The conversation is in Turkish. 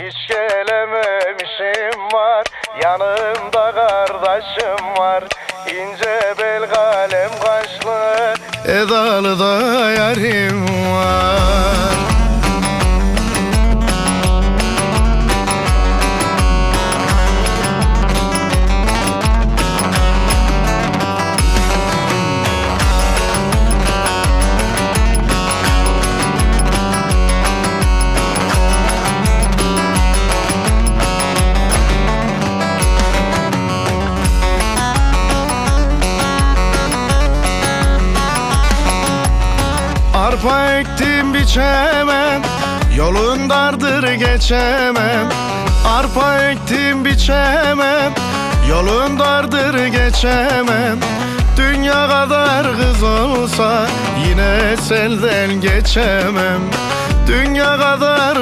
Hiç gelememişim var. Yanımda kardeşim var. İnce bel kalem kaşlı. Edalı da yarim var Arpa ektim biçemem Yolun dardır geçemem. Arpa ektim biçemem Yolun dardır geçemem. Dünya kadar kız olsa Yine selden geçemem. Dünya kadar